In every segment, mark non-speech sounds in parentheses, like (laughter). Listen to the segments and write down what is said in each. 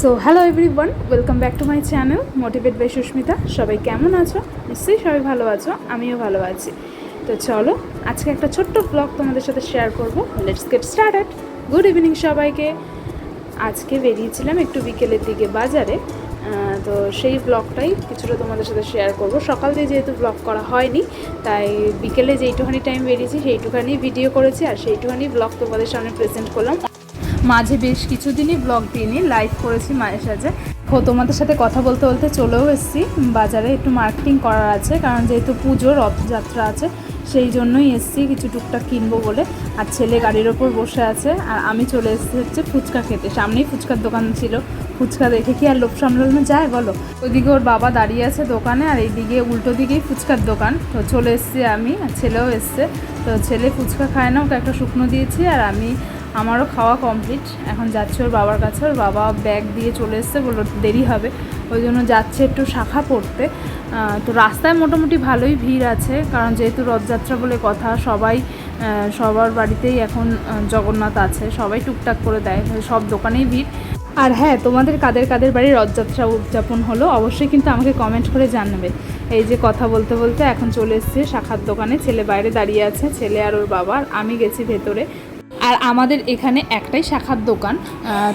So hello everyone welcome back to my channel motivate by Susmita সবাই কেমন আছো? নিশ্চয়ই সবাই ভালো আছো, আমিও ভালো আছি। তো চলো, আজকে একটা ছোট্ট ব্লগ তোমাদের সাথে শেয়ার করব। Let's get started good evening সবাইকে। আজকে বেরিয়েছিলাম একটু বিকেলের দিকে বাজারে। তো সেই ব্লগটাই কিছুটা তোমাদের সাথে শেয়ার করব। সকাল দিয়ে যেহেতু ব্লগ করা হয়নি, তাই বিকেলে যেইটুখানি টাইম বেরিয়েছি, সেইটুখানি ভিডিও করেছি, আর সেইটুখানি ব্লগ তোমাদের সামনে প্রেজেন্ট করলাম। মাঝে বেশ কিছুদিনই ব্লগ দিইনি লাইভ করেছি মায়ের সাথে। তোমাদের সাথে কথা বলতে বলতে চলেও এসেছি। বাজারে একটু মার্কেটিং করার আছে, কারণ যেহেতু পুজো রথযাত্রা আছে, সেই জন্যই এসেছি, কিছু টুকটাক কিনবো বলে। আর ছেলে গাড়ির ওপর বসে আছে, আর আমি চলে এসেছি হচ্ছে ফুচকা খেতে। সামনেই ফুচকার দোকান ছিল। ফুচকা দেখে কি আর লোভ সামলানো যায়, বলো? ওইদিকে ওর বাবা দাঁড়িয়ে আছে দোকানে, আর এইদিকে উল্টো দিকেই ফুচকার দোকান। তো চলে এসেছি আমি, আর ছেলেও এসছে। তো ছেলে ফুচকা খায় না, ওকে একটা শুকনো দিয়েছি, আর আমি আমারও খাওয়া কমপ্লিট এখন যাচ্ছে ওর বাবার কাছে, ওর বাবা ব্যাগ দিয়ে চলে এসছে, বলল দেরি হবে। ওই জন্য যাচ্ছে একটু শাখা পড়তে। তো রাস্তায় মোটামুটি ভালোই ভিড় আছে, কারণ যেহেতু রথযাত্রা বলে কথা, সবাই সবার বাড়িতেই এখন জগন্নাথ আছে। সবাই টুকটাক করে দেয়, সব দোকানেই ভিড়। আর হ্যাঁ তোমাদের কাদের কাদের বাড়ি রথযাত্রা উদযাপন হলো, অবশ্যই কিন্তু আমাকে কমেন্ট করে জানাবে। এই যে কথা বলতে বলতে এখন চলে এসছে শাখার দোকানে, ছেলে বাইরে দাঁড়িয়ে আছে, ছেলে আর ওর বাবার আমি গেছি ভেতরে। আর আমাদের এখানে একটাই শাখার দোকান।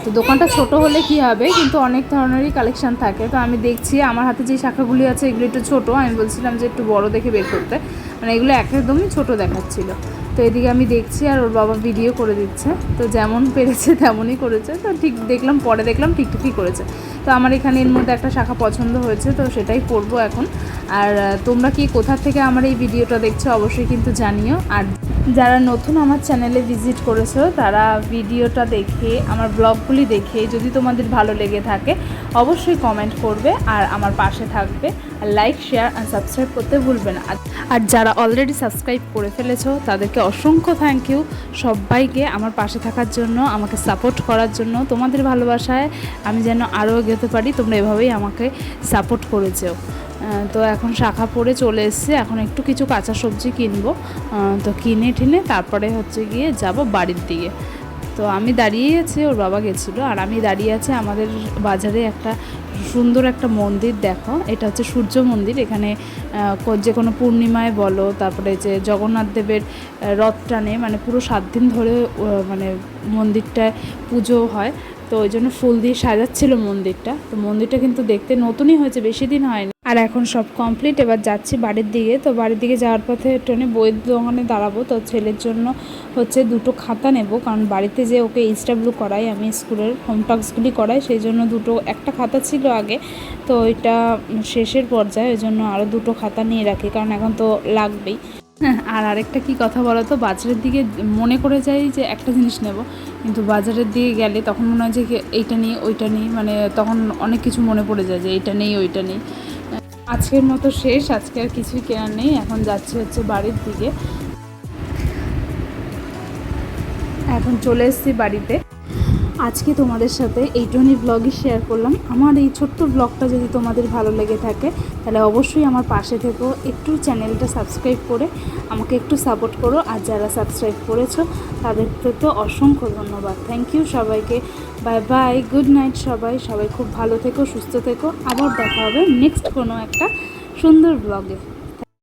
তো দোকানটা ছোট হলে কি হবে? কিন্তু অনেক ধরনেরই কালেকশন থাকে। তো আমি দেখছি, আমার হাতে যে শাখাগুলি আছে, এগুলো একটু ছোটো। আমি বলছিলাম যে একটু বড় দেখে বের করতে। মানে এগুলো একদমই ছোট দেখাচ্ছিল। তো এদিকে আমি দেখছি আর ওর বাবা ভিডিও করে দিচ্ছে। তো যেমন পেরেছে তেমনই করেছে। তো ঠিক দেখলাম, পরে দেখলাম ঠিকঠাকই করেছে। তো আমার এখানে এর মধ্যে একটা শাখা পছন্দ হয়েছে, তো সেটাই করব এখন। আর তোমরা কি কোথা থেকে আমার এই ভিডিওটা দেখছ অবশ্যই কিন্তু জানিও। আর যারা নতুন আমার চ্যানেলে ভিজিট করেছ, তারা ভিডিওটা দেখে, আমার ব্লগগুলি দেখে যদি তোমাদের ভালো লেগে থাকে, অবশ্যই কমেন্ট করবে আর আমার পাশে থাকবে। লাইক শেয়ার আর সাবস্ক্রাইব করতে ভুলবে না। আর- যারা অলরেডি সাবস্ক্রাইব করে ফেলেছো, তাদেরকে অসংখ্য থ্যাংক ইউ সবাইকে আমার পাশে থাকার জন্য, আমাকে সাপোর্ট করার জন্য, তোমাদের ভালোবাসায় আমি যেন আরও এগোতে পারি, তোমরা এভাবেই আমাকে সাপোর্ট করেছ। তো এখন শাখা পড়ে চলে এসছে, এখন একটু কিছু কাঁচা সবজি কিনবো। তো কিনে টিনে তারপরে হচ্ছে গিয়ে যাব বাড়ির দিকে। তো আমি দাঁড়িয়ে আছি, ওর বাবা গেছিল, আর আমি দাঁড়িয়ে আছি আমাদের বাজারে একটা সুন্দর একটা মন্দির দেখো। এটা হচ্ছে সূর্য মন্দির। এখানে যে কোনো পূর্ণিমায় বলো, তারপরে যে জগন্নাথ দেবের রথ টানে মানে পুরো সাত দিন ধরে মানে মন্দিরটায় পুজো হয়। তো ওই জন্য ফুল দিয়ে সাজাচ্ছিল মন্দিরটা। তো মন্দিরটা কিন্তু দেখতে নতুনই হয়েছে, বেশি দিন হয়নি। আর এখন সব কমপ্লিট এবার যাচ্ছি বাড়ির দিকে। তো বাড়ির দিকে যাওয়ার পথে ট্রেনে বইয়ের দোকানে দাঁড়াবো। তো ছেলের জন্য হচ্ছে দুটো খাতা নেব, কারণ বাড়িতে যে ওকে এইচডাব্লিউ করাই, আমি স্কুলের হোম টাস্কগুলি করাই, সেই জন্য দুটো, একটা খাতা ছিল আগে। তো ওইটা শেষের পর্যায়ে, ওই জন্য আরও দুটো খাতা নিয়ে রাখি, কারণ এখন তো লাগবেই। (laughs) আর আরেকটা কি কথা বলো তো, বাজারের দিকে মনে করে যাই যে একটা জিনিস নেব, কিন্তু বাজারের দিকে গেলে তখন মনে হয় যে এইটা নিই, ওইটা নিই মানে তখন অনেক কিছু মনে পড়ে যায় যে এইটা নেই, ওইটা নেই। আজকের মতো শেষ, আজকে আর কিছুই কেনার নেই, এখন যাচ্ছে হচ্ছে বাড়ির দিকে। এখন চলে এসেছি বাড়িতে। আজকে তোমাদের সাথে এইটুখানি ব্লগই শেয়ার করলাম। আমার এই ছোট্ট ব্লগটা যদি তোমাদের ভালো লেগে থাকে, তাহলে অবশ্যই আমার পাশে থেকেও একটু চ্যানেলটা সাবস্ক্রাইব করে আমাকে একটু সাপোর্ট করো, আর যারা সাবস্ক্রাইব করেছ তাদেরকে তো অসংখ্য ধন্যবাদ। থ্যাংক ইউ সবাইকে। বাই বাই গুড নাইট সবাই। সবাই খুব ভালো থেকো, সুস্থ থেকো। আবার দেখা হবে নেক্সট কোনো একটা সুন্দর ব্লগে